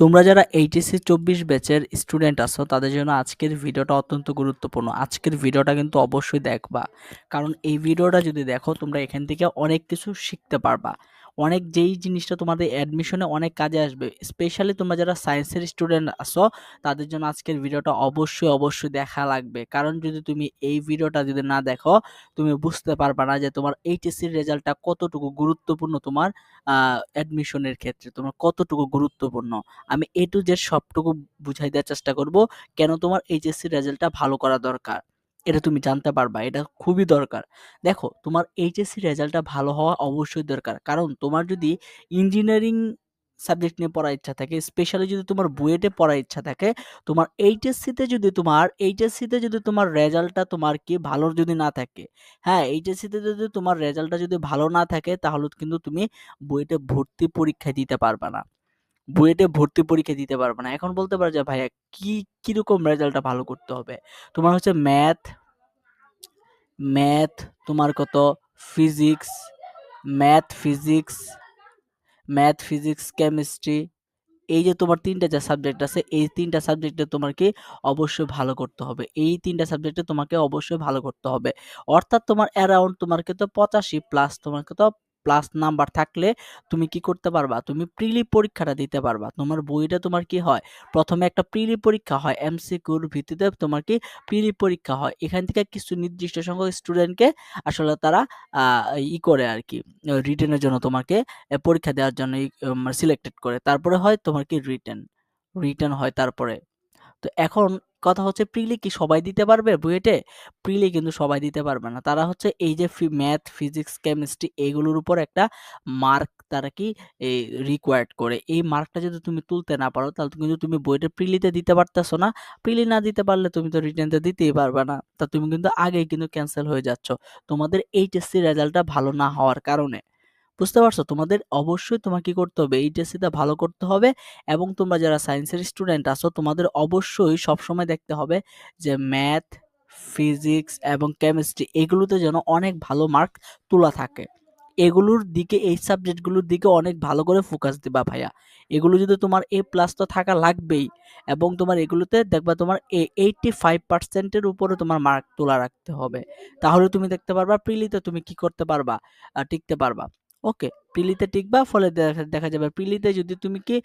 তোমরা যারা এইচএসসি চব্বিশ ব্যাচের স্টুডেন্ট আছো, তাদের জন্য আজকের ভিডিওটা অত্যন্ত গুরুত্বপূর্ণ। আজকের ভিডিওটা কিন্তু অবশ্যই দেখবা। কারণ এই ভিডিওটা যদি দেখো, তোমরা এখান থেকে অনেক কিছু শিখতে পারবা। অনেক যেই জিনিসটা তোমাদের অ্যাডমিশনে অনেক কাজে আসবে স্পেশালি তোমরা যারা সায়েন্সের স্টুডেন্ট আসো তাদের জন্য আজকের ভিডিওটা অবশ্যই অবশ্যই দেখা লাগবে। কারণ যদি তুমি এই ভিডিওটা যদি না দেখো, তুমি বুঝতে পারবা না যে তোমার এইচএসসির রেজাল্টটা কতটুকু গুরুত্বপূর্ণ তোমার অ্যাডমিশনের ক্ষেত্রে, তোমার কতটুকু গুরুত্বপূর্ণ। আমি এ টু জেড সবটুকু বুঝাই দেওয়ার চেষ্টা করব, কেন তোমার এইচএসসি রেজাল্টটা ভালো করা দরকার। এটা তুমি জানতে পারবা, এটা খুবই দরকার। দেখো, তোমার এইচএসসি রেজাল্টটা ভালো হওয়া অবশ্যই দরকার। কারণ তোমার যদি ইঞ্জিনিয়ারিং সাবজেক্ট নিয়ে পড়ার ইচ্ছা থাকে, স্পেশালি যদি তোমার বুয়েটে পড়ার ইচ্ছা থাকে, তোমার এইচএসসিতে যদি তোমার এইচএসসিতে যদি তোমার রেজাল্টটা তোমার কি ভালো যদি না থাকে হ্যাঁ এইচএসসিতে যদি তোমার রেজাল্টটা যদি ভালো না থাকে, তাহলে কিন্তু তুমি বুয়েটে ভর্তি পরীক্ষা দিতে পারবে না। বুয়েটে ভর্তি পরীক্ষা দিতে পারবে না। এখন বলতে পারো যে ভাইয়া, কি, কীরকম রেজাল্টটা ভালো করতে হবে? তোমার হচ্ছে ম্যাথ ম্যাথ, তোমার কত? Physics, math physics math, physics, chemistry. এই যে তোমার তিনটা যে সাবজেক্ট আছে, এই তিনটা সাবজেক্টে তোমাকে অবশ্যই ভালো করতে হবে। এই তিনটা সাবজেক্টে তোমাকে অবশ্যই ভালো করতে হবে। অর্থাৎ তোমার অ্যারাউন্ড তোমার কিন্তু পঁচাশি প্লাস তোমার তো প্লাস নাম্বার থাকলে তুমি কি করতে পারবা? তুমি প্রিলি পরীক্ষাটা দিতে পারবা। তোমার বইটা তোমার কি হয়? প্রথমে একটা প্রিলি পরীক্ষা হয় এমসিকিউর ভিত্তিতে তোমার কি প্রিলি পরীক্ষা হয়। এখান থেকে কিছু নির্দিষ্ট সংখ্যক স্টুডেন্টকে আসলে তারা ই করে আর কি রিটেনের জন্য তোমাকে পরীক্ষা দেওয়ার জন্য সিলেক্টেড করে। তারপরে হয় তোমার কি রিটেন রিটেন হয় তারপরে। তো এখন কথা হচ্ছে প্রিলি কি সবাই দিতে পারবে বুয়েটে? প্রিলি কিন্তু সবাই দিতে পারবে না। তারা হচ্ছে এই যে ম্যাথ ফিজিক্স কেমিস্ট্রি এগুলোর উপর একটা মার্ক তারা কি এই রিকোয়ার্ড করে। এই মার্কটা যদি তুমি তুলতে না পারো তাহলে কিন্তু তুমি বইটা প্রিলিতে দিতে পারতেছো না। প্রিলি না দিতে পারলে তুমি তো রিটেনতে দিতেই পারবে না। তা তুমি কিন্তু আগেই কিন্তু ক্যান্সেল হয়ে যাচ্ছ। তোমাদের এইচএসসি রেজাল্টটা ভালো না হওয়ার কারণে। বুঝতে পারছ? তোমাদের অবশ্যই তোমাকে কি করতে হবে? এইচএসসিতে ভালো করতে হবে এবং তোমরা যারা সায়েন্সের স্টুডেন্ট আছো, তোমাদের অবশ্যই সবসময় দেখতে হবে যে ম্যাথ ফিজিক্স এবং কেমিস্ট্রি এগুলোতে যেন অনেক ভালো মার্ক তোলা থাকে। এগুলোর দিকে, এই সাবজেক্টগুলোর দিকে অনেক ভালো করে ফোকাস দিবা ভাইয়া। এগুলো যদি তোমার এ প্লাস তো থাকা লাগবেই এবং তোমার এগুলোতে দেখবা তোমার এ এইটটি ফাইভ পার্সেন্টের উপরে তোমার মার্ক তোলা রাখতে হবে। তাহলে তুমি দেখতে পারবা প্রিলিতে তুমি কি করতে পারবা টিকতে পারবা। ওকে প্রিলিতে টিকবা, ফলে দেখা যাবে। প্রিলিতে যদি তুমি কি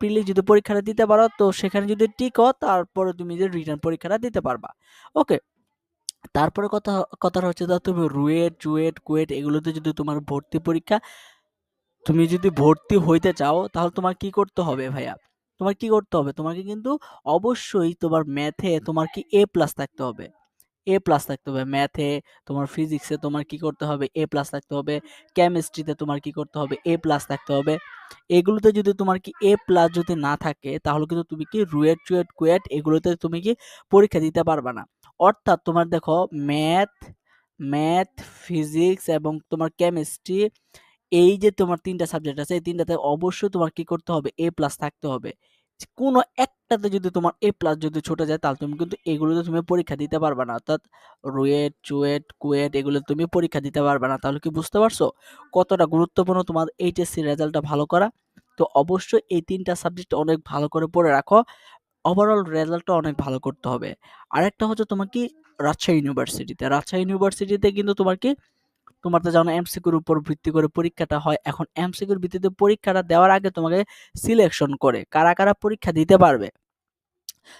প্রিলি যদি পরীক্ষাটা দিতে পারো, তো সেখানে যদি টিকো, তারপরে তুমি যে রিটার্ন পরীক্ষাটা দিতে পারবা। ওকে, তারপরে কথা, কথাটা হচ্ছে দাও তুমি রুয়েট চুয়েট কুয়েট এগুলোতে যদি তোমার ভর্তি পরীক্ষা, তুমি যদি ভর্তি হইতে চাও, তাহলে তোমার কি করতে হবে ভাইয়া? তোমার কি করতে হবে? তোমাকে কিন্তু অবশ্যই তোমার ম্যাথে তোমার কি এ প্লাস থাকতে হবে। এ প্লাস থাকতে হবে। ম্যাথে তোমার ফিজিক্সে তোমার কি করতে হবে? এ প্লাস থাকতে হবে। কেমিস্ট্রিতে তোমার কি করতে হবে? এ প্লাস থাকতে হবে। এগুলোতে যদি তোমার কি এ প্লাস যদি না থাকে, তাহলে কিন্তু তুমি কি রুয়েট চুয়েট কুয়েট এগুলোতে তুমি কি পরীক্ষা দিতে পারবে না। অর্থাৎ তোমার দেখো ম্যাথ ম্যাথ ফিজিক্স এবং তোমার কেমিস্ট্রি এই যে তোমার তিনটা সাবজেক্ট আছে, এই তিনটাতে অবশ্যই তোমার কি করতে হবে? এ প্লাস থাকতে হবে। কোনো একটাতে যদি তোমার এ প্লাস যদি ছুটে যায়, তাহলে তুমি কিন্তু এগুলোতে তুমি পরীক্ষা দিতে পারবে না। অর্থাৎ রুয়েট, চুয়েট, কুয়েট এগুলো তুমি পরীক্ষা দিতে পারবে না। তাহলে কি বুঝতে পারছ? কতটা গুরুত্বপূর্ণ তোমার এইচএসসি রেজাল্টটা ভালো করা। তো অবশ্যই এই তিনটা সাবজেক্ট অনেক ভালো করে পড়ে রাখো। ওভারঅল রেজাল্টটা অনেক ভালো করতে হবে। আরেকটা হচ্ছে তোমার কি? রাজশাহী ইউনিভার্সিটিতে রাজশাহী ইউনিভার্সিটিতে কিন্তু তোমার কি তোমার তো জানো এমসিকিউর উপর ভিত্তি করে পরীক্ষাটা হয়। এখন এমসিকিউর ভিত্তিতে পরীক্ষাটা দেওয়ার আগে তোমাকে সিলেকশন করে কারা কারা পরীক্ষা দিতে পারবে।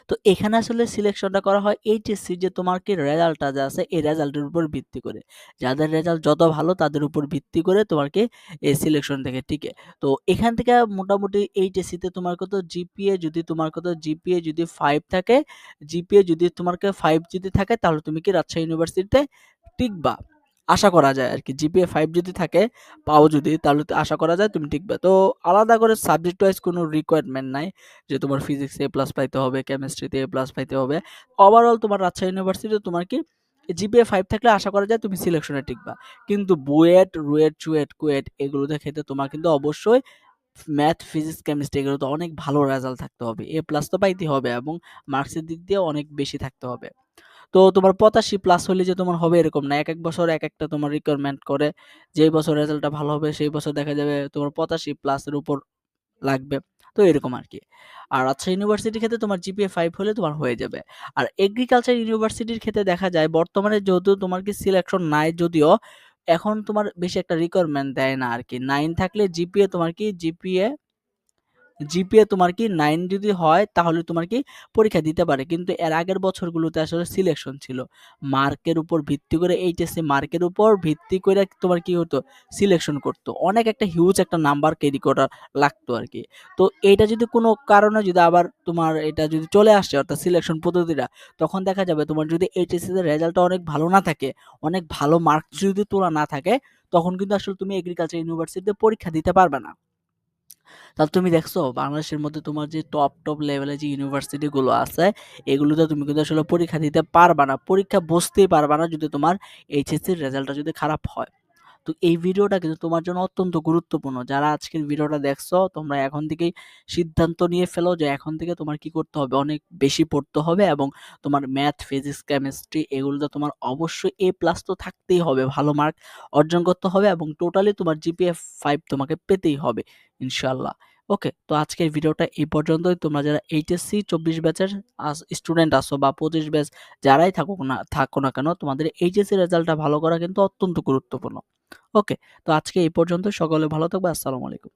তো এখানে আসলে সিলেকশনটা করা হয় এইচএসসি যে তোমার কি রেজাল্টটা যা আছে, এই রেজাল্টের উপর ভিত্তি করে। যাদের রেজাল্ট যত ভালো তাদের উপর ভিত্তি করে তোমাকে এই সিলেকশন থেকে টিকে তো এখান থেকে মোটামুটি এইচএসসিতে তোমার কত? জিপিএ যদি তোমার কত? জিপিএ যদি ফাইভ থাকে জিপিএ যদি তোমাকে ফাইভ যদি থাকে তাহলে তুমি কি রাজশাহী ইউনিভার্সিটিতে টিকবা। আশা করা যায় আর কি জিপিএ ফাইভ যদি থাকে, পাও যদি, তাহলে তো আশা করা যায়, তুমি টিকবে। তো আলাদা করে সাবজেক্ট ওয়াইজ কোনো রিকোয়ারমেন্ট নাই যে তোমার ফিজিক্স এ প্লাস পাইতে হবে কেমিস্ট্রিতে এ প্লাস পাইতে হবে। ওভারঅল তোমার রাজশাহী ইউনিভার্সিটিতে তোমার কি জিপিএ ফাইভ থাকলে আশা করা যায় তুমি সিলেকশনে টিকবা। কিন্তু বুয়েট, রুয়েট, চুয়েট, কুয়েট এগুলোতে খেতে তোমার কিন্তু অবশ্যই ম্যাথ ফিজিক্স কেমিস্ট্রি এগুলোতে অনেক ভালো রেজাল্ট থাকতে হবে। এ প্লাস তো পাইতে হবে এবং মার্কসের দিক দিয়ে অনেক বেশি থাকতে হবে। তো তোমার পঁচাশি প্লাস হলে যে তোমার হবে এরকম না। এক এক বছর এক একটা তোমার রিকোয়ারমেন্ট করে। যেই বছর রেজাল্টটা ভালো হবে, সেই বছর দেখা যাবে তোমার পঁচাশি প্লাসের উপর লাগবে। তো এরকম আর কি। আর রাজশাহী ইউনিভার্সিটির ক্ষেত্রে তোমার জিপিএ ফাইভ হলে তোমার হয়ে যাবে। আর এগ্রিকালচার ইউনিভার্সিটির ক্ষেত্রে দেখা যায়, বর্তমানে যেহেতু তোমার কি সিলেকশন নাই যদিও, এখন তোমার বেশি একটা রিকোয়ারমেন্ট দেয় না আর কি। নাইন থাকলে জিপিএ তোমার কি? জিপিএ জিপিএ তোমার কি নাইন যদি হয়, তাহলে তোমার কি পরীক্ষা দিতে পারে। কিন্তু এর আগের বছরগুলোতে আসলে সিলেকশন ছিল। মার্কের উপর ভিত্তি করে এইচএসসি মার্কের উপর ভিত্তি করে তোমার কি হতো সিলেকশন করতো। অনেক একটা হিউজ একটা নাম্বার ক্যারি করা লাগতো আর কি। তো এইটা যদি কোনো কারণে যদি আবার তোমার এটা যদি চলে আসে, অর্থাৎ সিলেকশন পদ্ধতিটা, তখন দেখা যাবে তোমার যদি এইচএসসিতে রেজাল্টটা অনেক ভালো না থাকে, অনেক ভালো মার্ক যদি তোলা না থাকে, তখন কিন্তু আসলে তুমি এগ্রিকালচার ইউনিভার্সিটিতে পরীক্ষা দিতে পারবে না। তাহলে তুমি দেখছ, বাংলাদেশের মধ্যে তোমার যে টপ টপ লেভেলে যে ইউনিভার্সিটিগুলো আছে, এগুলোতে তুমি কিন্তু আসলে পরীক্ষা দিতে পারবা না। পরীক্ষা বসতেই পারবা না যদি তোমার এইচএসসির রেজাল্টটা যদি খারাপ হয়। তো এই ভিডিওটা কিন্তু তোমার জন্য অত্যন্ত গুরুত্বপূর্ণ। যারা আজকের ভিডিওটা দেখছ, তোমরা এখন থেকেই সিদ্ধান্ত নিয়ে ফেলো যে এখন থেকে তোমার কি করতে হবে, অনেক বেশি পড়তে হবে এবং তোমার ম্যাথ ফিজিক্স কেমিস্ট্রি এগুলোতে তোমার অবশ্যই এ প্লাস তো থাকতেই হবে, ভালো মার্ক অর্জন করতে হবে এবং টোটালি তোমার জিপিএফ ফাইভ তোমাকে পেতেই হবে ইনশাল্লাহ ওকে তো আজকের ভিডিওটা এই পর্যন্তই। তোমরা যারা এইচএসসি চব্বিশ ব্যাচের স্টুডেন্ট আসো বা পঁচিশ ব্যাচ যারাই থাকুক না, থাকো না কেন, তোমাদের এইচএসসি রেজাল্টটা ভালো করা কিন্তু অত্যন্ত গুরুত্বপূর্ণ। ওকে তো আজকে এই পর্যন্ত সকলে ভালো থাকবে আসসালামু আলাইকুম।